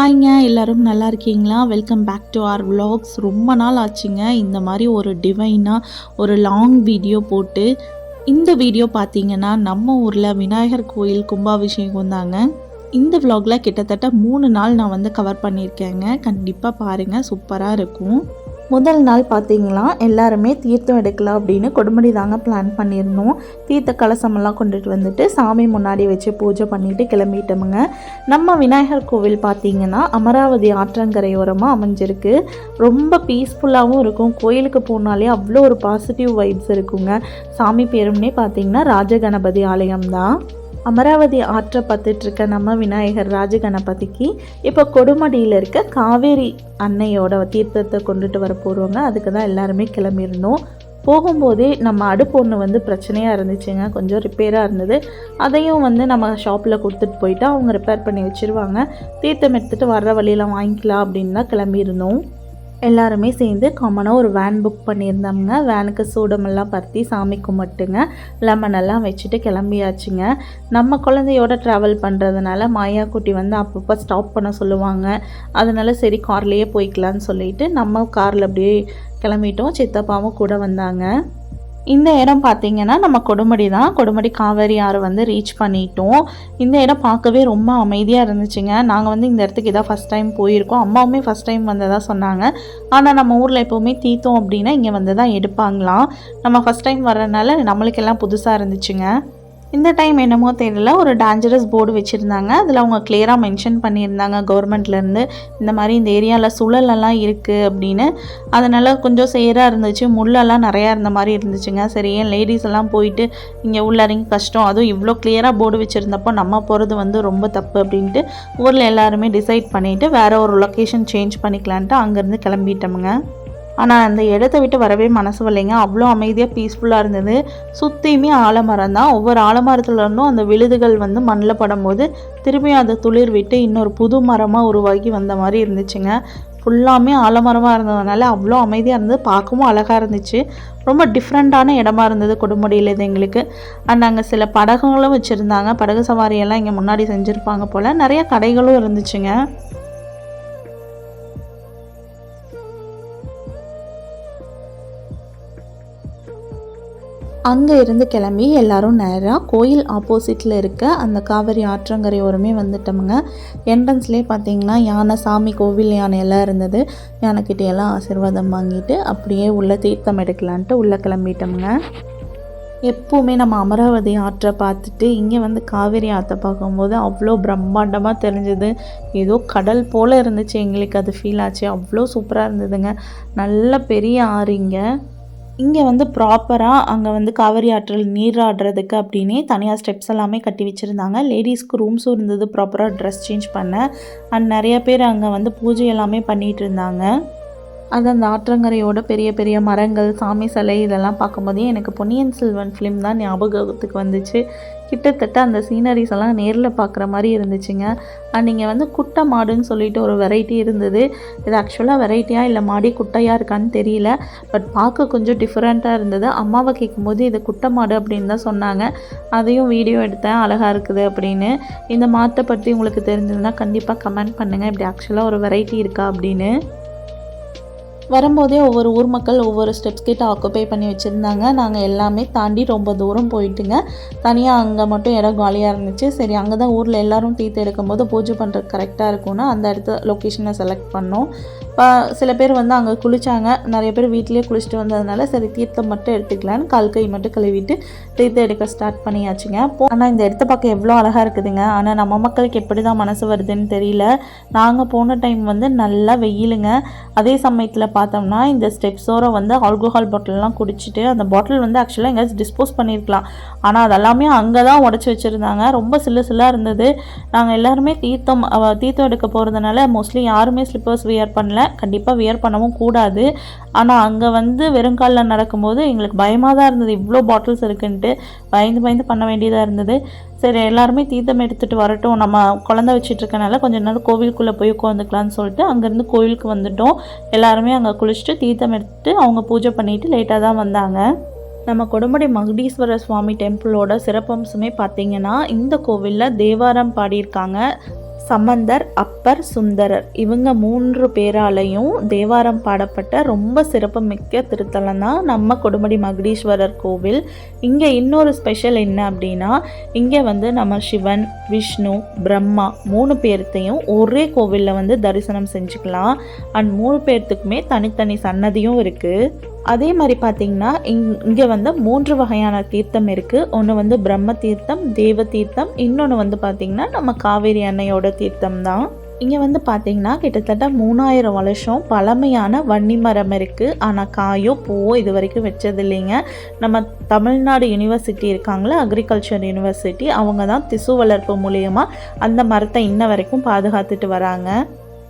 ஹாய்ங்க எல்லாரும் நல்லா இருக்கீங்களா? Welcome back to R vlogs ரொம்ப நாள் ஆச்சுங்க. இந்த மாதிரி ஒரு டிவைனாக ஒரு லாங் வீடியோ போட்டு இந்த வீடியோ பார்த்தீங்கன்னா நம்ம ஊரில் விநாயகர் கோயில் கும்பாபிஷேகம் தாங்க. இந்த விலாகில் கிட்டத்தட்ட மூணு நாள் நான் வந்து கவர் பண்ணியிருக்கேங்க. கண்டிப்பாக பாருங்கள் சூப்பராக இருக்கும். முதல் நாள் பார்த்தீங்களா? எல்லாருமே தீர்த்தம் எடுக்கலாம் அப்படின்னு கொடுமுடி தாங்க பிளான் பண்ணியிருந்தோம். தீர்த்த கலசமெல்லாம் கொண்டுட்டு வந்துட்டு சாமி முன்னாடி வச்சு பூஜை பண்ணிட்டு கிளம்பிட்டோமுங்க. நம்ம விநாயகர் கோவில் பார்த்தீங்கன்னா அமராவதி ஆற்றங்கரையோரமாக அமைஞ்சிருக்கு. ரொம்ப பீஸ்ஃபுல்லாகவும் இருக்கும். கோயிலுக்கு போனாலே அவ்வளோ ஒரு பாசிட்டிவ் வைப்ஸ் இருக்குங்க. சாமி பேரும்னே பார்த்தீங்கன்னா ராஜகணபதி ஆலயம் தான் அமராவதி ஆற்றை பார்த்துட்டு இருக்க நம்ம விநாயகர் ராஜகணபதிக்கு இப்போ கொடுமடியில் இருக்க காவேரி அன்னையோட தீர்த்தத்தை கொண்டுட்டு வர போகிறவங்க அதுக்கு தான் எல்லாருமே கிளம்பியிருந்தோம். போகும்போதே நம்ம அடுப்பு ஒன்று வந்து பிரச்சனையாக இருந்துச்சுங்க. கொஞ்சம் ரிப்பேராக இருந்தது. அதையும் வந்து நம்ம ஷாப்பில் கொடுத்துட்டு போயிட்டு அவங்க ரிப்பேர் பண்ணி வச்சுருவாங்க. தீர்த்தம் எடுத்துகிட்டு வர்ற வழியில் வாங்கிக்கலாம் அப்படின்னு தான் கிளம்பியிருந்தோம். எல்லாருமே சேர்ந்து காமனாக ஒரு வேன் புக் பண்ணியிருந்தோம்ங்க வேனுக்கு சூடமெல்லாம் பருத்தி சாமி கும்பிட்டுங்க. லெமன் எல்லாம் வச்சுட்டு கிளம்பியாச்சுங்க. நம்ம குழந்தையோட ட்ராவல் பண்ணுறதுனால மாயா குட்டி வந்து அப்பப்போ ஸ்டாப் பண்ண சொல்லுவாங்க. அதனால சரி கார்லேயே போய்க்கலான்னு சொல்லிட்டு நம்ம காரில் அப்படியே கிளம்பிட்டோம். சித்தப்பாவும் கூட வந்தாங்க. இந்த இடம் பார்த்தீங்கன்னா நம்ம கொடுமடி தான். கொடுமடி காவேரி ஆறு வந்து ரீச் பண்ணிட்டோம். இந்த இடம் பார்க்கவே ரொம்ப அமைதியாக இருந்துச்சுங்க. நாங்கள் வந்து இந்த இடத்துக்கு இதான் ஃபஸ்ட் டைம் போயிருக்கோம். அம்மாவுமே ஃபஸ்ட் டைம் வந்ததாக சொன்னாங்க. ஆனால் நம்ம ஊரில் எப்போவுமே தீத்தோம் அப்படின்னா இங்கே வந்து தான் எடுப்பாங்களாம். நம்ம ஃபஸ்ட் டைம் வர்றதுனால நம்மளுக்கெல்லாம் புதுசாக இருந்துச்சுங்க. இந்த டைம் என்னமோ தெரியல. ஒரு டேஞ்சரஸ் போர்டு வச்சுருந்தாங்க. அதில் அவங்க கிளியராக மென்ஷன் பண்ணியிருந்தாங்க. கவர்மெண்ட்லேருந்து இந்த மாதிரி இந்த ஏரியாவில் சுழலெல்லாம் இருக்குது அப்படின்னு. அதனால் கொஞ்சம் சேராக இருந்துச்சு. முள்ளெல்லாம் நிறையா இருந்த மாதிரி இருந்துச்சுங்க. சரி ஏன் லேடிஸ் எல்லாம் போயிட்டு இங்கே உள்ள இறங்கி கஷ்டம். அதுவும் இவ்வளோ கிளியராக போர்டு வச்சுருந்தப்போ நம்ம போகிறது வந்து ரொம்ப தப்பு அப்படின்ட்டு ஊரில் எல்லாருமே டிசைட் பண்ணிவிட்டு வேறு ஒரு லொக்கேஷன் சேஞ்ச் பண்ணிக்கலான்ட்டு அங்கேருந்து கிளம்பிட்டோமுங்க. ஆனால் அந்த இடத்த விட்டு வரவே மனசு வரலைங்க. அவ்வளோ அமைதியாக பீஸ்ஃபுல்லாக இருந்தது. சுற்றியுமே ஆலமரம் தான். ஒவ்வொரு ஆலமரத்துலேருந்தும் அந்த விழுதுகள் வந்து மண்ணில் படும்போது திரும்பியும் அதை துளிர் விட்டு இன்னொரு புது மரமாக உருவாகி வந்த மாதிரி இருந்துச்சுங்க. ஃபுல்லாமே ஆலமரமாக இருந்ததுனால அவ்வளோ அமைதியாக இருந்தது. பார்க்கவும் அழகாக இருந்துச்சு. ரொம்ப டிஃப்ரெண்ட்டான இடமா இருந்தது கொடுமுடியில் இது எங்களுக்கு. அண்ட் அங்கே சில படகுகளும் வச்சுருந்தாங்க. படகு சவாரியெல்லாம் இங்கே முன்னாடி செஞ்சுருப்பாங்க போல். நிறைய கடைகளும் இருந்துச்சுங்க. அங்கே இருந்து கிளம்பி எல்லாரும் நேராக கோயில் ஆப்போசிட்டில் இருக்க அந்த காவிரி ஆற்றங்கரை ஓரமே வந்துட்டோமுங்க. என்ட்ரன்ஸ்லேயே பார்த்தீங்கன்னா யானை சாமி கோவில் யானை எல்லாம் இருந்தது. யானைக்கிட்ட எல்லாம் ஆசீர்வாதம் வாங்கிட்டு அப்படியே உள்ளே தீர்த்தம் எடுக்கலான்ட்டு உள்ளே கிளம்பிட்டோமுங்க. எப்போவுமே நம்ம அமராவதி ஆற்றை பார்த்துட்டு இங்கே வந்து காவேரி ஆற்றை பார்க்கும்போது அவ்வளோ பிரம்மாண்டமாக தெரிஞ்சது. ஏதோ கடல் போல் இருந்துச்சு. எங்களுக்கு அது ஃபீல் ஆச்சு. அவ்வளோ சூப்பராக இருந்ததுங்க. நல்ல பெரிய ஆறு இங்கே. இங்கே வந்து ப்ராப்பராக அங்கே வந்து காவிரி ஆற்றில் நீராடுறதுக்கு அப்படின்னே தனியாக ஸ்டெப்ஸ் எல்லாமே கட்டி வச்சுருந்தாங்க. லேடிஸ்க்கு ரூம்ஸும் இருந்தது ப்ராப்பராக ட்ரெஸ் சேஞ்ச் பண்ண. அண்ட் நிறைய பேர் அங்கே வந்து பூஜை எல்லாமே பண்ணிகிட்டு இருந்தாங்க. அது அந்த ஆற்றங்கரையோட பெரிய பெரிய மரங்கள் சாமி சிலை இதெல்லாம் பார்க்கும்போதே எனக்கு பொன்னியின் செல்வன் ஃபிலிம் தான் ஞாபகத்துக்கு வந்துச்சு. கிட்டத்தட்ட அந்த சீனரிஸ் எல்லாம் நேரில் பார்க்குற மாதிரி இருந்துச்சுங்க. அண்ட் இங்கே வந்து குட்டை மாடுன்னு சொல்லிட்டு ஒரு வெரைட்டி இருந்தது. இது ஆக்சுவலாக வெரைட்டியாக இல்லை மாடி குட்டையாக இருக்கான்னு தெரியல. பட் பார்க்க கொஞ்சம் டிஃப்ரெண்ட்டாக இருந்தது. அம்மாவை கேட்கும்போது இது குட்டை மாடு அப்படின்னு தான் சொன்னாங்க. அதையும் வீடியோ எடுத்தேன். அழகாக இருக்குது அப்படின்னு. இந்த மாட்டை பற்றி உங்களுக்கு தெரிஞ்சதுன்னா கண்டிப்பாக கமெண்ட் பண்ணுங்கள் இப்படி ஆக்சுவலாக ஒரு வெரைட்டி இருக்கா அப்படின்னு. வரும்போதே ஒவ்வொரு ஊர் மக்கள் ஒவ்வொரு ஸ்டெப்ஸ் கிட்ட ஆக்குப்பை பண்ணி வச்சுருந்தாங்க. நாங்கள் எல்லாமே தாண்டி ரொம்ப தூரம் போயிட்டுங்க. தனியாக அங்கே மட்டும் இடம் காலியாக இருந்துச்சு. சரி அங்கே தான் ஊரில் எல்லோரும் தீர்த்து எடுக்கும்போது பூஜை பண்ணுறது கரெக்டாக இருக்கும்னு அந்த இடத்த லொக்கேஷனை செலக்ட் பண்ணோம். இப்போ சில பேர் வந்து அங்கே குளித்தாங்க நிறைய பேர் வீட்டிலே குளிச்சுட்டு வந்ததுனால சரி தீர்த்தம் மட்டும் எடுத்துக்கலான்னு கால் கை மட்டும் கழுவிட்டு தீர்த்தம் எடுக்க ஸ்டார்ட் பண்ணியாச்சுங்க. போ ஆனால் இந்த இடத்த பார்க்க எவ்வளோ அழகாக இருக்குதுங்க. ஆனால் நம்ம மக்களுக்கு எப்படி தான் மனசு வருதுன்னு தெரியல. நாங்கள் போன டைம் வந்து நல்லா வெயிலுங்க. அதே சமயத்தில் பார்த்தோம்னா இந்த ஸ்டெப்ஸோர வந்து ஆல்கோஹால் பாட்டில்லாம் குடிச்சிட்டு அந்த பாட்டில் வந்து ஆக்சுவலாக எங்கேயாச்சும் டிஸ்போஸ் பண்ணியிருக்கலாம் ஆனால் அதெல்லாமே அங்கே தான் உடச்சி வச்சுருந்தாங்க. ரொம்ப சில்லு சில்லாக இருந்தது. நாங்கள் எல்லாருமே தீர்த்தம் தீர்த்தம் எடுக்க போகிறதுனால மோஸ்ட்லி யாருமே ஸ்லிப்பர்ஸ் வியர் பண்ணல. கண்டிப்பாக வியர் பண்ணவும் கூடாது. ஆனால் அங்கே வந்து வெறுங்காலில் நடக்கும்போது எங்களுக்கு பயமாக தான் இருந்தது. இவ்வளோ பாட்டில்ஸ் இருக்குன்ட்டு பயந்து பயந்து பண்ண வேண்டியதாக இருந்தது. சரி எல்லாருமே தீர்த்தம் எடுத்துகிட்டு வரட்டும். நம்ம குழந்தை வச்சிட்டு இருக்கனால கொஞ்ச நேரம் கோவிலுக்குள்ளே போய் உட்காந்துக்கலாம்னு சொல்லிட்டு அங்கேருந்து கோவிலுக்கு வந்துட்டோம். எல்லாருமே அங்கே குளிச்சுட்டு தீர்த்தம் எடுத்துட்டு அவங்க பூஜை பண்ணிட்டு லேட்டாக தான் வந்தாங்க. நம்ம கொடுமுடி மகுடீஸ்வர சுவாமி டெம்பிளோட சிறப்பம்சமே பார்த்தீங்கன்னா இந்த கோவிலில் தேவாரம் பாடியிருக்காங்க. சம்பந்தர் அப்பர் சுந்தரர். இவங்க மூன்று பேராலையும் தேவாரம் பாடப்பட்ட ரொம்ப சிறப்புமிக்க திருத்தலம் தான் நம்ம கொடுமடி மகுடீஸ்வரர் கோவில். இங்கே இன்னொரு ஸ்பெஷல் என்ன அப்படின்னா இங்கே வந்து நம்ம சிவன் விஷ்ணு பிரம்மா மூணு பேர்த்தையும் ஒரே கோவிலில் வந்து தரிசனம் செஞ்சுக்கலாம். அண்ட் மூணு பேர்த்துக்குமே தனித்தனி சன்னதியும் இருக்குது அதே மாதிரி பார்த்தீங்கன்னா இங் இங்கே வந்து மூன்று வகையான தீர்த்தம் இருக்குது ஒன்று வந்து பிரம்ம தீர்த்தம் தேவ தீர்த்தம். இன்னொன்று வந்து பார்த்திங்கன்னா நம்ம காவேரி அன்னையோட தீர்த்தம் தான். இங்கே வந்து பார்த்தீங்கன்னா கிட்டத்தட்ட மூணாயிரம் வருஷம் பழமையான வன்னி மரம் இருக்குது ஆனால் காயோ பூவோ இது வரைக்கும் வச்சது இல்லைங்க நம்ம தமிழ்நாடு யூனிவர்சிட்டி இருக்காங்களா அக்ரிகல்ச்சர் யூனிவர்சிட்டி அவங்க தான் திசு வளர்ப்பு மூலியமாக அந்த மரத்தை இன்ன வரைக்கும் பாதுகாத்துட்டு வராங்க.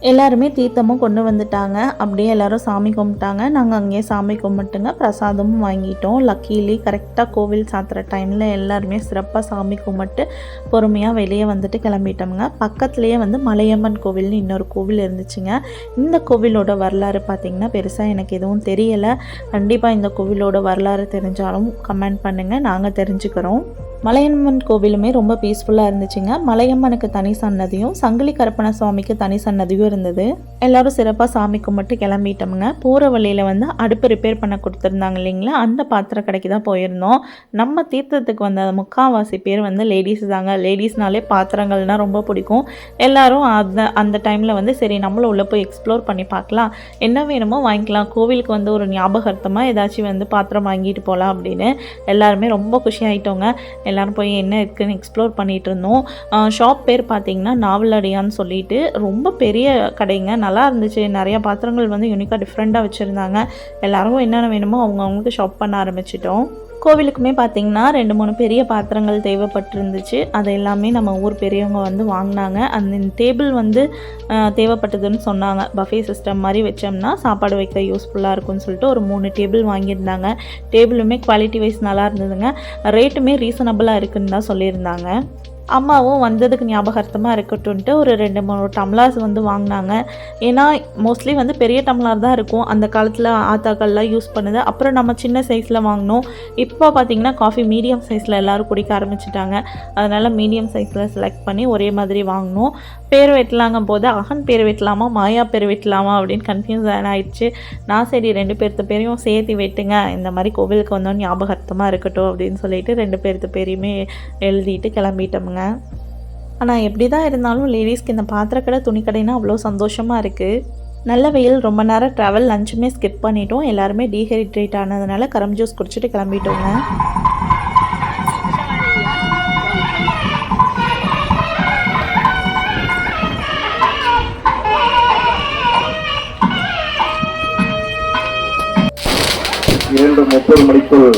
எல்லாருமே தீர்த்தமும் கொண்டு வந்துட்டாங்க. அப்படியே எல்லாரும் சாமி கும்பிட்டாங்க. நாங்கள் அங்கேயே சாமி கும்பிட்டுங்க பிரசாதமும் வாங்கிட்டோம். லக்கீலி கரெக்டாக கோவில் சாத்துற டைமில் எல்லாருமே சிறப்பாக சாமி கும்பிட்டு பொறுமையாக வெளியே வந்துட்டு கிளம்பிட்டோம்ங்க. பக்கத்துலேயே வந்து மலையம்மன் கோவில்னு இன்னொரு கோவில் இருந்துச்சுங்க. இந்த கோவிலோட வரலாறு பார்த்திங்கன்னா பெருசாக எனக்கு எதுவும் தெரியலை. கண்டிப்பாக இந்த கோவிலோட வரலாறு தெரிஞ்சாலும் கமெண்ட் பண்ணுங்கள் நாங்கள் தெரிஞ்சுக்கிறோம். மலையம்மன் கோவிலுமே ரொம்ப பீஸ்ஃபுல்லாக இருந்துச்சுங்க. மலையம்மனுக்கு தனி சன்னதியும் சங்கிலி கருப்பண சுவாமிக்கு தனி சன்னதியும் இருந்தது. எல்லாரும் சிறப்பாக சாமி கும்பிட்டு கிளம்பிட்டோம்ங்க. போகிற வழியில் வந்து அடுப்பு ரிப்பேர் பண்ண கொடுத்துருந்தாங்க இல்லைங்களா? அந்த பாத்திர கடைக்கு தான் போயிருந்தோம். நம்ம தீர்த்தத்துக்கு வந்த முக்கால்வாசி பேர் வந்து லேடிஸ் தாங்க. லேடிஸ்னாலே பாத்திரங்கள்னால் ரொம்ப பிடிக்கும். எல்லாரும் அந்த அந்த டைமில் வந்து சரி நம்மளும் உள்ளே போய் எக்ஸ்ப்ளோர் பண்ணி பார்க்கலாம். என்ன வேணுமோ வாங்கிக்கலாம். கோவிலுக்கு வந்து ஒரு ஞாபகார்த்தமாக ஏதாச்சும் வந்து பாத்திரம் வாங்கிட்டு போகலாம் அப்படின்னு. எல்லாருமே ரொம்ப குஷி ஆகிட்டோங்க எல்லோரும் போய் என்ன இருக்குன்னு எக்ஸ்ப்ளோர் பண்ணிகிட்டு இருந்தோம் ஷாப் பேர் பார்த்தீங்கன்னா நாவலடியான்னு சொல்லிட்டு ரொம்ப பெரிய கடைங்க. நல்லா இருந்துச்சு. நிறையா பாத்திரங்கள் வந்து யூனிக்காக டிஃப்ரெண்ட்டாக வச்சுருந்தாங்க. எல்லோரும் என்னென்ன வேணுமோ அவங்க அவங்களுக்கு ஷாப் பண்ண ஆரம்பிச்சிட்டோம். கோவிலுக்குமே பார்த்திங்கன்னா ரெண்டு மூணு பெரிய பாத்திரங்கள் தேவைப்பட்டிருந்துச்சு. அதை எல்லாமே நம்ம ஊர் பெரியவங்க வந்து வாங்கினாங்க. அந்த டேபிள் வந்து தேவைப்பட்டதுன்னு சொன்னாங்க. பஃபே சிஸ்டம் மாதிரி வச்சோம்னா சாப்பாடு வைக்க யூஸ்ஃபுல்லாக இருக்கும்னு சொல்லிட்டு ஒரு மூணு டேபிள் வாங்கியிருந்தாங்க. டேபிளுமே குவாலிட்டி வைஸ் நல்லா இருந்ததுங்க. ரேட்டுமே ரீசனபிளாக இருக்குன்னு தான் சொல்லியிருந்தாங்க. அம்மாவும் வந்ததுக்கு ஞாபகார்த்தமாக இருக்கட்டும்ன்ட்டு ஒரு ரெண்டு மூணு டம்ளார்ஸ் வந்து வாங்கினாங்க. ஏன்னா மோஸ்ட்லி வந்து பெரிய டம்ளார் தான் இருக்கும். அந்த காலத்தில் ஆத்தாக்கள்லாம் யூஸ் பண்ணுது. அப்புறம் நம்ம சின்ன சைஸில் வாங்கினோம். இப்போ பார்த்திங்கன்னா காஃபி மீடியம் சைஸில் எல்லோரும் குடிக்க ஆரம்பிச்சிட்டாங்க. அதனால் மீடியம் சைஸில் செலக்ட் பண்ணி ஒரே மாதிரி வாங்கினோம். பேர் வெட்டலாங்கும் போது அகன் பேர் வெட்டலாமா? மாயா பேர் வெட்டலாமா? அப்படின்னு கன்ஃபியூஸ் ஆயிடுச்சு. நான் சரி ரெண்டு பேர்த்து பேரையும் சேர்த்து வெட்டுங்க. இந்த மாதிரி கோவிலுக்கு வந்தோம் ஞாபகார்த்தமாக இருக்கட்டும். அப்படின்னு சொல்லிட்டு ரெண்டு பேர்த்து பேரையுமே எழுதிட்டு கிளம்பிட்டோமுங்க. ஆனால் எப்படி தான் இருந்தாலும் லேடிஸ்க்கு இந்த பாத்திரக்கடை துணிக்கடைனா அவ்வளோ சந்தோஷமாக இருக்குது நல்ல வெயில் ரொம்ப நேரம் ட்ராவல் லஞ்சுமே ஸ்கிப் பண்ணிட்டோம். எல்லாருமே டீஹைட்ரேட் ஆனதுனால கரம் ஜூஸ் குடிச்சிட்டு கிளம்பிட்டோங்க. இரண்டு முப்பது மணிக்குள்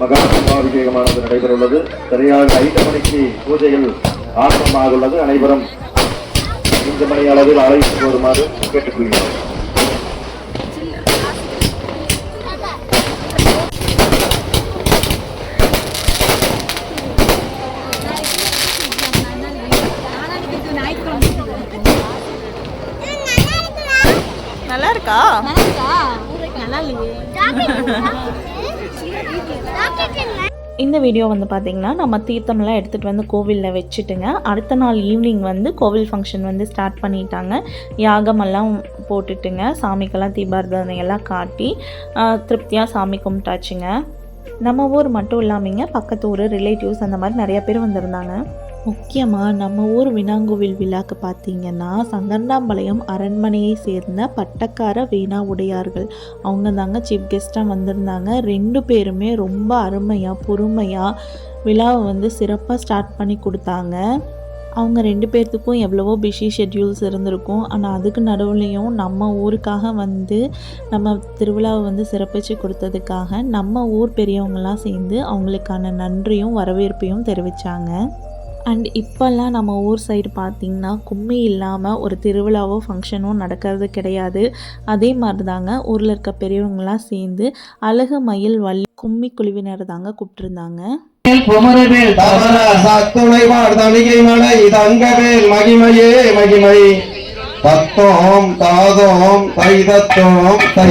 மகா அபிஷேகமானது நடைபெறவுள்ளது. சரியாக ஐந்து மணிக்கு பூஜைகள் ஆரம்பமாக உள்ளது அனைவரும் ஐந்து மணி அளவில் அழைத்து வருமாறு கேட்டுக்கொள்கிறோம். இந்த வீடியோ வந்து பார்த்திங்கன்னா நம்ம தீர்த்தம்லாம் எடுத்துகிட்டு வந்து கோவிலில் வச்சுட்டுங்க. அடுத்த நாள் ஈவினிங் வந்து கோவில் ஃபங்க்ஷன் வந்து ஸ்டார்ட் பண்ணிட்டாங்க. யாகமெல்லாம் போட்டுட்டுங்க. சாமிக்கெல்லாம் தீபாரதனை எல்லாம் காட்டி திருப்தியாக சாமி கும்பிட்டாச்சுங்க. நம்ம ஊர் மட்டும் இல்லாமங்க பக்கத்து ஊர் ரிலேட்டிவ்ஸ் அந்த மாதிரி நிறைய பேர் வந்திருந்தாங்க. முக்கியமாக நம்ம ஊர் வினாங்கோவில் விழாக்கு பார்த்தீங்கன்னா சங்கர்ணாம்பாளையம் அரண்மனையை சேர்ந்த பட்டக்கார வீணா உடையார்கள். அவங்க தாங்க சீஃப் கெஸ்ட்டாக வந்திருந்தாங்க. ரெண்டு பேருமே ரொம்ப அருமையாக பொறுமையாக விழாவை வந்து சிறப்பாக ஸ்டார்ட் பண்ணி கொடுத்தாங்க. அவங்க ரெண்டு பேர்த்துக்கும் எவ்வளவோ பிஸி ஷெட்யூல்ஸ் இருந்திருக்கும். ஆனால் அதுக்கு நடுவுலையும் நம்ம ஊருக்காக வந்து நம்ம திருவிழாவை வந்து சிறப்பிச்சு கொடுத்ததுக்காக நம்ம ஊர் பெரியவங்களாம் சேர்ந்து அவங்களுக்கான நன்றியும் வரவேற்பையும் தெரிவித்தாங்க அண்ட் இப்போல்லாம் நம்ம ஊர் சைடு பார்த்திங்கன்னா கும்மி இல்லாமல் ஒரு திருவிழாவோ ஃபங்க்ஷனோ நடக்கிறது கிடையாது. அதே மாதிரி தாங்க ஊரில் இருக்க பெரியவங்களாம் சேர்ந்து அழகு மயில் வள்ளி கும்மி குழுவினர் தாங்க கூப்பிட்டுருந்தாங்க. மகிமையே மகிமை. தத்தோம் தாதோம் தைதத்தோம் தை.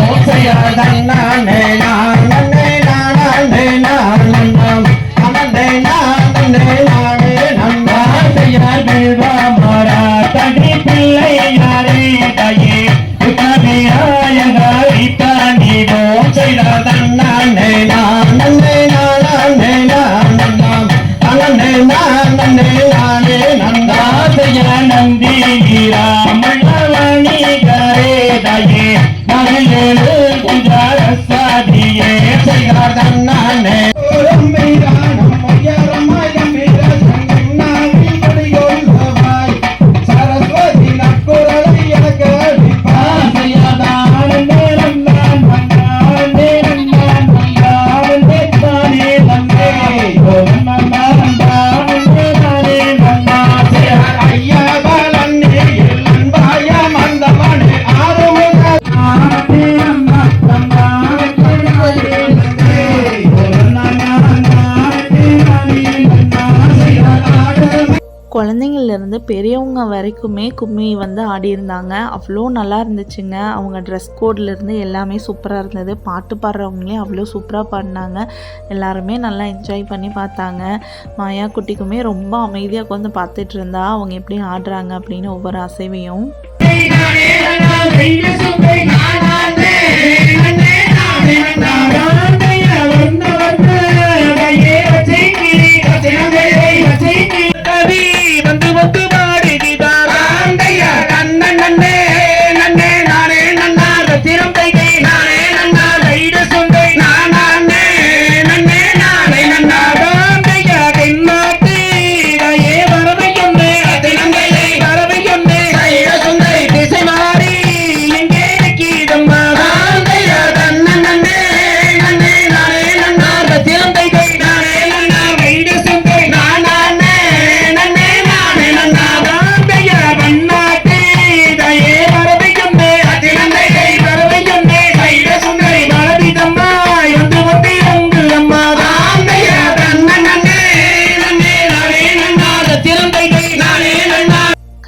வைப்போம் வரைக்குமே கும்மி வந்து ஆடியிருந்தாங்க அவ்வளோ நல்லா இருந்துச்சுங்க அவங்க ட்ரெஸ் கோட்லேருந்து எல்லாமே சூப்பராக இருந்தது பாட்டு பாடுறவங்களே அவ்வளோ சூப்பராக பாடினாங்க எல்லாருமே நல்லா என்ஜாய் பண்ணி பார்த்தாங்க மாயா குட்டிக்குமே ரொம்ப அமைதியாக உட்காந்து பார்த்துட்டு இருந்தா அவங்க எப்படி ஆடுறாங்க அப்படின்னு ஒவ்வொரு அசைவையும்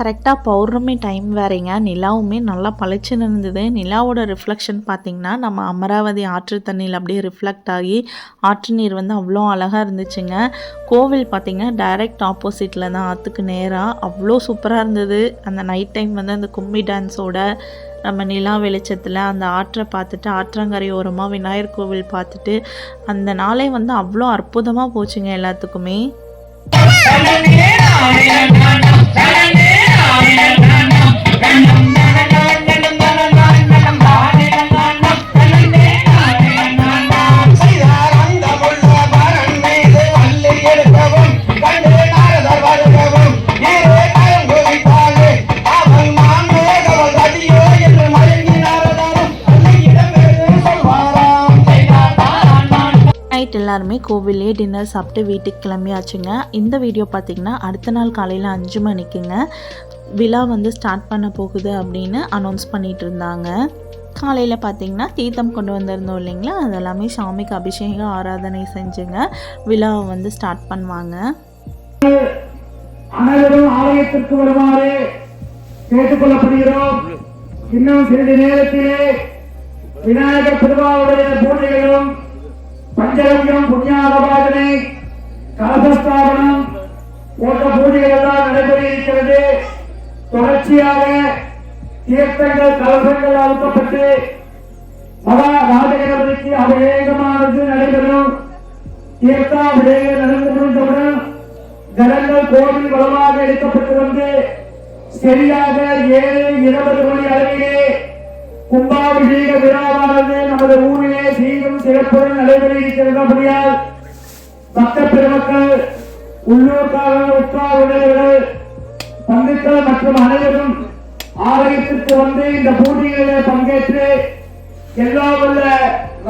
கரெக்டாக பௌர்ணமி டைம் வேறேங்க. நிலாவுமே நல்லா பளிச்சுன்னு இருந்தது. நிலாவோட ரிஃப்ளெக்ஷன் பார்த்திங்கன்னா நம்ம அமராவதி ஆற்று தண்ணியில் அப்படியே ரிஃப்ளெக்ட் ஆகி ஆற்று நீர் வந்து அவ்வளோ அழகாக இருந்துச்சுங்க. கோவில் பார்த்திங்கன்னா டைரக்ட் ஆப்போசிட்டில் தான் ஆற்றுக்கு நேராக அவ்வளோ சூப்பராக இருந்தது. அந்த நைட் டைம் வந்து அந்த கும்மி டான்ஸோட நம்ம நிலா வெளிச்சத்தில் அந்த ஆற்றை பார்த்துட்டு ஆற்றங்கரை ஓரமாக விநாயகர் கோவில் பார்த்துட்டு அந்த நாளே வந்து அவ்வளோ அற்புதமாக போச்சுங்க எல்லாத்துக்குமே. நைட் எல்லாருமே கோவிலே டின்னர் சாப்பிட்டு வீட்டுக்கு கிளம்பியாச்சுங்க. இந்த வீடியோ பார்த்தீங்கன்னா அடுத்த நாள் காலையில் அஞ்சு மணிக்குங்க. விழா வந்து ஸ்டார்ட் பண்ண போகுது அப்படின்னு அனௌன்ஸ் பண்ணிட்டு இருந்தாங்க. காலையில் பார்த்தீங்கன்னா தீர்த்தம் கொண்டு வந்திருந்தோம் இல்லைங்களா? அதெல்லாமே சாமிக்கு அபிஷேகம் ஆராதனை செஞ்சுங்க. விழாவை வந்து ஸ்டார்ட் பண்ணுவாங்க. அனைவரும் ஆலயத்திற்கு வருமாறு கேட்டுக்கொள்ளப்படுகிறோம். இன்னும் சிறிது நேரத்திலே விநாயகர் திருவாவுடைய பூஜைகளும் பஞ்சகவியம் புண்ணியாகபாதனை கலசஸ்தாபனம் போன்ற பூஜைகள் எல்லாம் நடைபெற இருக்கிறது. தொடர்ச்சியாக தீர்த்தங்கள் கலசங்கள் அழுத்தப்பட்டு மகா ராஜகணபதிக்கு அபிஷேகமானது நடைபெறும். தீர்த்தாபிஷேகம் நடந்து முடிந்தவுடன் ஜனங்கள் கோவில் வளமாக எடுக்கப்பட்டு வந்து சரியாக ஏழு இருபது மணி அளவிலே கும்பாபிஷேக விழாவானது நமது ஊரிலே சீரும் சிறப்புடன் நடைபெற இருக்கிறபடியால் பக்த பெருமக்கள் உள்ளூர்காரர்கள் உற்றாருடையவர்கள் சந்தித்த மற்றும் அனைவரும் ஆலயத்திற்கு வந்து இந்த பூஜைகளிலே பங்கேற்று எல்லாம் உள்ள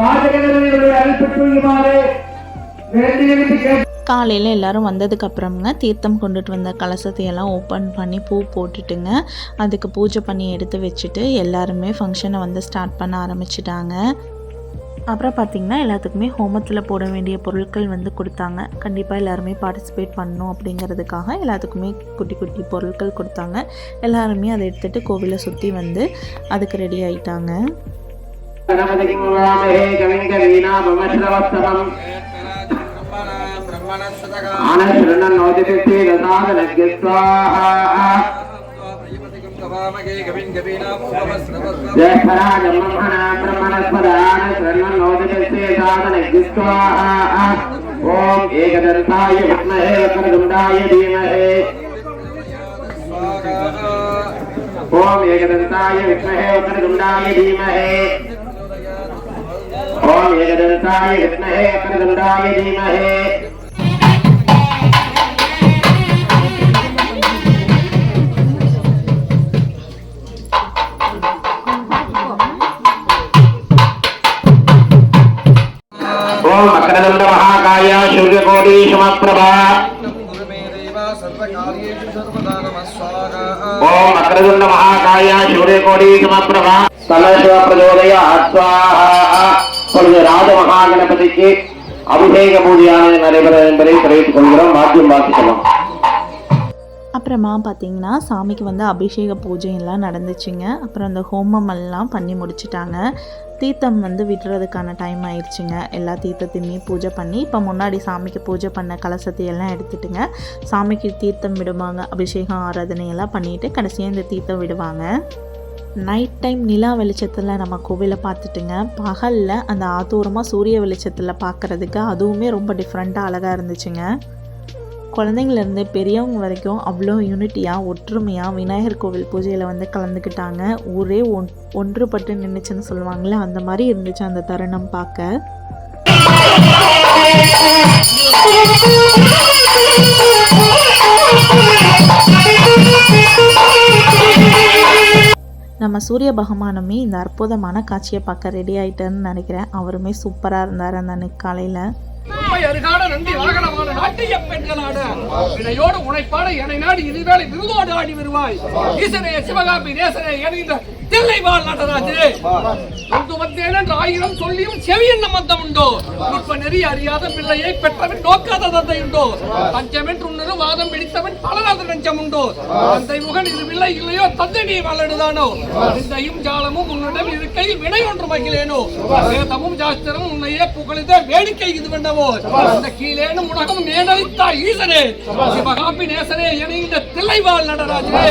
ராஜகணபதியுடைய அழைப்பு வேண்டி கேட்டு காலையில் எல்லாரும் வந்ததுக்கு அப்புறம்ங்க தீர்த்தம் கொண்டுட்டு வந்த கலசத்தை எல்லாம் ஓப்பன் பண்ணி பூ போட்டுட்டுங்க. அதுக்கு பூஜை பண்ணி எடுத்து வச்சுட்டு எல்லாருமே ஃபங்க்ஷனை வந்து ஸ்டார்ட் பண்ண ஆரம்பிச்சிட்டாங்க. அப்புறம் பார்த்திங்கன்னா எல்லாத்துக்குமே ஹோமத்தில் போட வேண்டிய பொருட்கள் வந்து கொடுத்தாங்க. கண்டிப்பாக எல்லாருமே பார்ட்டிசிபேட் பண்ணணும் அப்படிங்கிறதுக்காக எல்லாத்துக்குமே குட்டி குட்டி பொருட்கள் கொடுத்தாங்க. எல்லாருமே அதை எடுத்துகிட்டு கோவிலை சுற்றி வந்து அதுக்கு ரெடி ஆகிட்டாங்க ஆனந்த ఓం ఏకదంతాయ విద్మహే వక్రదుండాయ ధీమహే ఓం ఏకదంతాయ విద్మహే వక్రదుండాయ ధీమహే ఓం ఏకదంతాయ విద్మహే వక్రదుండాయ ధీమహే ஓம் மகரதண்ட மகாகாய சூரியகோடி சமப்பிரபா ஓம் மகரதண்ட மகாகாய சூரியகோடி சமப்பிரபா சலசிவ பிரஜோதய அஸ்வாஹா பொழுது ராஜ மகாகணபதிக்கு அபிஷேக பூஜையானது நடைபெற என்பதை தெரிவித்துக் கொள்கிறோம். வாக்கியம் வாசிக்கலாம். அப்புறமா பார்த்தீங்கன்னா சாமிக்கு வந்து அபிஷேக பூஜையெல்லாம் நடந்துச்சுங்க. அப்புறம் அந்த ஹோமம் எல்லாம் பண்ணி முடிச்சிட்டாங்க. தீர்த்தம் வந்து விடுறதுக்கான டைம் ஆயிடுச்சுங்க. எல்லா தீர்த்தத்தையுமே பூஜை பண்ணி இப்போ முன்னாடி சாமிக்கு பூஜை பண்ண கலசத்தை எல்லாம் எடுத்துட்டுங்க சாமிக்கு தீர்த்தம் விடுவாங்க. அபிஷேகம் ஆராதனையெல்லாம் பண்ணிவிட்டு கடைசியாக இந்த தீர்த்தம் விடுவாங்க. நைட் டைம் நிலா வெளிச்சத்தில் நம்ம கோவிலை பார்த்துட்டுங்க. பகலில் அந்த ஆதூரமாக சூரிய வெளிச்சத்தில் பார்க்குறதுக்கு அதுவுமே ரொம்ப டிஃப்ரெண்ட்டாக அழகாக இருந்துச்சுங்க. குழந்தைங்கள்லேருந்து பெரியவங்க வரைக்கும் அவ்வளோ யூனிட்டியாக ஒற்றுமையாக விநாயகர் கோவில் பூஜையில் வந்து கலந்துக்கிட்டாங்க. ஊரே ஒன் ஒன்றுபட்டு நின்றுச்சுன்னு சொல்லுவாங்களே அந்த மாதிரி இருந்துச்சு அந்த தருணம் பார்க்க. நம்ம சூரிய பகவானுமே இந்த அற்புதமான காட்சியை பார்க்க ரெடி ஆகிட்டேன்னு நினைக்கிறேன். அவருமே சூப்பராக இருந்தார் அந்த அன்னைக்கு காலையில். உண்மை அருகான நன்றி வாகனமான நாட்டிய பெண்களான வினையோடு உழைப்பாட என்னை நாடு இதுவேளை விருதோடு ஆடி வருவாய். ஈசனே சிவகாமி நேசனே என்கின்ற தில்லைவாழ் நடராஜே. வந்து வந்தேன் என்று ஆயிரம் சொல்லியும் செவியின் மந்தம் உண்டோ? நுட்ப நெறி அறியாத பிள்ளையை பெற்றவன் நோக்காத தந்தை உண்டோ? பஞ்சமென்று உன்னரு வாதம் பிடித்தவன் பலராத நஞ்சம் உண்டோ? தந்தை முகன் இது பிள்ளை இல்லையோ? தந்தை நீ வளடுதானோ சிந்தையும் ஜாலமும் உன்னிடம் இருக்கையில் வினை ஒன்று மகிழேனோ? வேதமும் சாஸ்திரமும் உன்னையே புகழித வேடிக்கை இது பண்ணவோ அந்த கீழேனும் உலகம் நேனளித்தா ஈசனே. சிவகாப்பி நேசனே என இந்த தில்லைவாழ் நடராஜனே.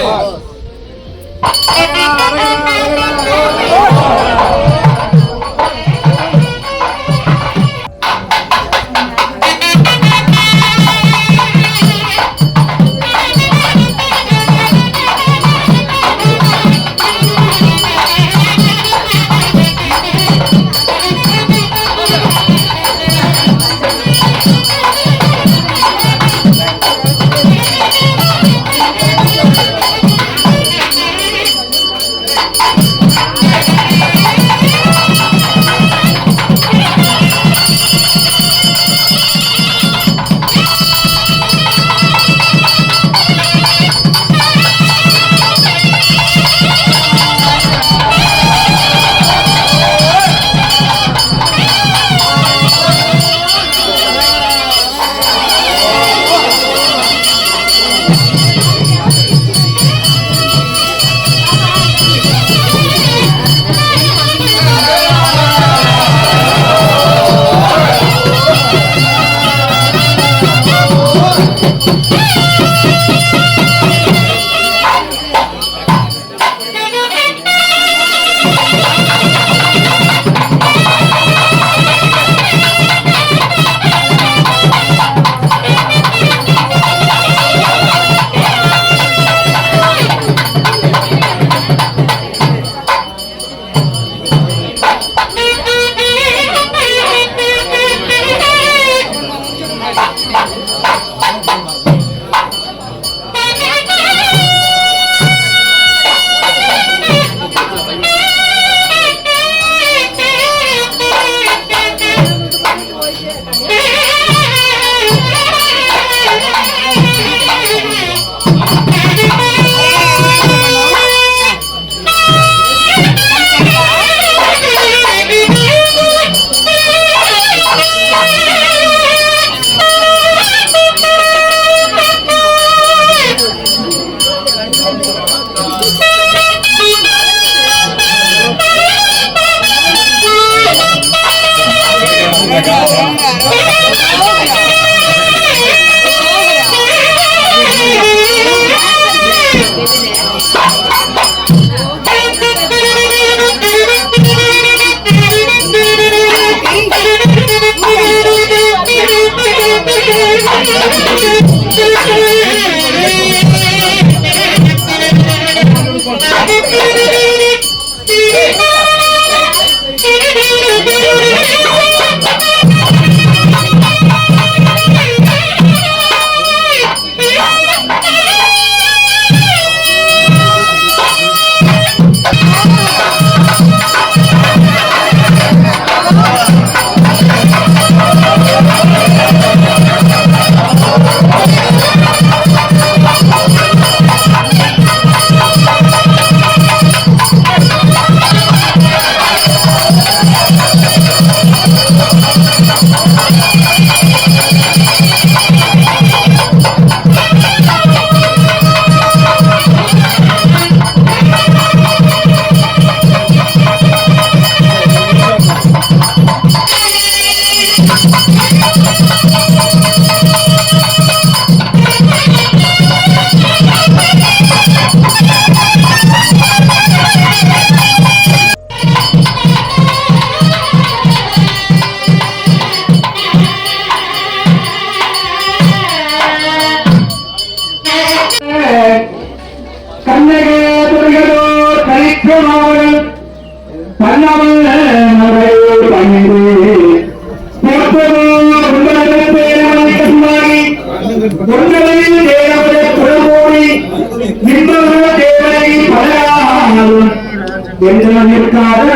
என்று நிற்காத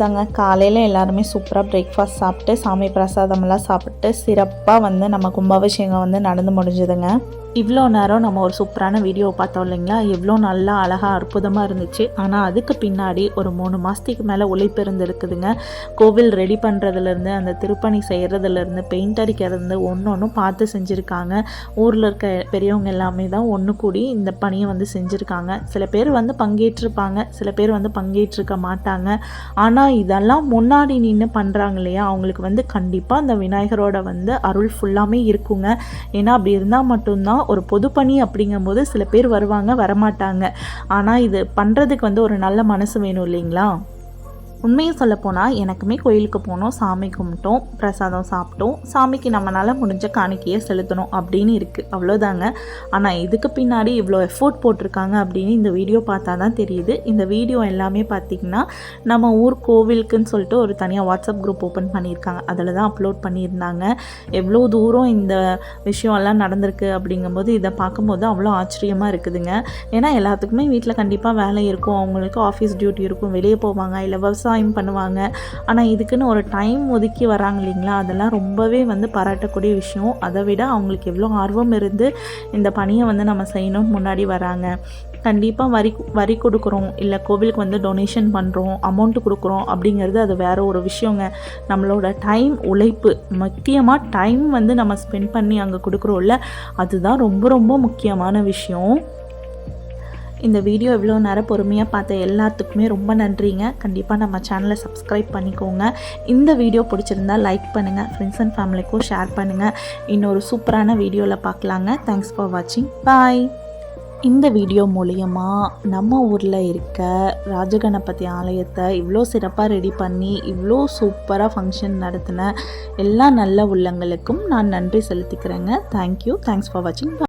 தாங்க காலையில் எல்லாருமே சூப்பராக பிரேக்ஃபாஸ்ட் சாப்பிட்டு சாமி பிரசாதமெல்லாம் சாப்பிட்டு சிறப்பாக வந்து நம்ம கும்பாபிஷேகம் வந்து நடந்து முடிஞ்சுதுங்க. இவ்வளோ நேரம் நம்ம ஒரு சூப்பரான வீடியோ பார்த்தோம் இல்லைங்களா? எவ்வளோ நல்லா அழகாக அற்புதமாக இருந்துச்சு. ஆனால் அதுக்கு பின்னாடி ஒரு மூணு மாதத்துக்கு மேலே உழைப்பு இருந்துருக்குதுங்க. கோவில் ரெடி பண்ணுறதுலேருந்து அந்த திருப்பணி செய்கிறதுலேருந்து பெயிண்ட் அடிக்கிறதுலேருந்து ஒன்று ஒன்றும் பார்த்து செஞ்சுருக்காங்க. ஊரில் இருக்க பெரியவங்க எல்லாமே தான் ஒன்று கூடி இந்த பணியை வந்து செஞ்சுருக்காங்க. சில பேர் வந்து பங்கேற்றிருப்பாங்க. சில பேர் வந்து பங்கேற்றிருக்க மாட்டாங்க. ஆனால் இதெல்லாம் முன்னாடி நின்று பண்ணுறாங்க இல்லையா? அவங்களுக்கு வந்து கண்டிப்பாக அந்த விநாயகரோட வந்து அருள் ஃபுல்லாமே இருக்குங்க. ஏன்னா அப்படி இருந்தால் மட்டும்தான் ஒரு பொதுப்பணி அப்படிங்கும்போது சில பேர் வருவாங்க வரமாட்டாங்க. ஆனால் இது பண்ணுறதுக்கு வந்து ஒரு நல்ல மனசு வேணும் இல்லைங்களா? உண்மையை சொல்லப்போனால் எனக்குமே கோயிலுக்கு போனோம் சாமி கும்பிட்டோம் பிரசாதம் சாப்பிட்டோம். சாமிக்கு நம்மளால் முடிஞ்ச காணிக்கையை செலுத்தணும் அப்படின்னு இருக்குது அவ்வளோதாங்க ஆனால் இதுக்கு பின்னாடி இவ்வளோ எஃபோர்ட் போட்டிருக்காங்க அப்படின்னு இந்த வீடியோ பார்த்தா தான் தெரியுது. இந்த வீடியோ எல்லாமே பார்த்திங்கன்னா நம்ம ஊர் கோவிலுக்குன்னு சொல்லிட்டு ஒரு தனியாக வாட்ஸ்அப் குரூப் ஓப்பன் பண்ணியிருக்காங்க. அதில் தான் அப்லோட் பண்ணியிருந்தாங்க. எவ்வளோ தூரம் இந்த விஷயம் எல்லாம் நடந்திருக்கு அப்படிங்கும்போது இதை பார்க்கும்போது அவ்வளோ ஆச்சரியமாக இருக்குதுங்க. ஏன்னா எல்லாத்துக்குமே வீட்டில் கண்டிப்பாக வேலை இருக்கும். அவங்களுக்கு ஆஃபீஸ் டியூட்டி இருக்கும். வெளியே போவாங்க. இல்லை விவசாயம் பண்ணுவாங்க. ஆனால் இதுக்குன்னு ஒரு டைம் ஒதுக்கி வராங்க இல்லைங்களா? அதெல்லாம் ரொம்பவே வந்து பாராட்டக்கூடிய விஷயம். அதை விட அவங்களுக்கு எவ்வளோ ஆர்வம் இருந்து இந்த பணியை வந்து நம்ம செய்யணும்னு முன்னாடி வராங்க. கண்டிப்பாக வரி வரி கொடுக்குறோம். இல்லை கோவிலுக்கு வந்து டொனேஷன் பண்ணுறோம் அமௌண்ட்டு கொடுக்குறோம் அப்படிங்கிறது அது வேற ஒரு விஷயங்க. நம்மளோட டைம் உழைப்பு முக்கியமாக டைம் வந்து நம்ம ஸ்பெண்ட் பண்ணி அங்கே கொடுக்குறோம்ல அதுதான் ரொம்ப ரொம்ப முக்கியமான விஷயம். இந்த வீடியோ இவ்வளோ நேரம் பொறுமையாக பார்த்த எல்லாத்துக்குமே ரொம்ப நன்றிங்க. கண்டிப்பாக நம்ம சேனலை சப்ஸ்கிரைப் பண்ணிக்கோங்க. இந்த வீடியோ பிடிச்சிருந்தா லைக் பண்ணுங்கள் ஃப்ரெண்ட்ஸ் அண்ட் ஃபேமிலிக்கும் ஷேர் பண்ணுங்கள் இன்னொரு சூப்பரான வீடியோவில் பார்க்கலாங்க. தேங்க்ஸ் ஃபார் வாட்சிங் பாய் இந்த வீடியோ மூலயமா நம்ம ஊரில் இருக்க ராஜகணபதி ஆலயத்தை இவ்வளோ சிறப்பாக ரெடி பண்ணி இவ்வளோ சூப்பராக ஃபங்க்ஷன் நடத்தின எல்லா நல்ல உள்ளங்களுக்கும் நான் நன்றி செலுத்திக்கிறேங்க. தேங்க்யூ தேங்க்ஸ் ஃபார் வாட்சிங்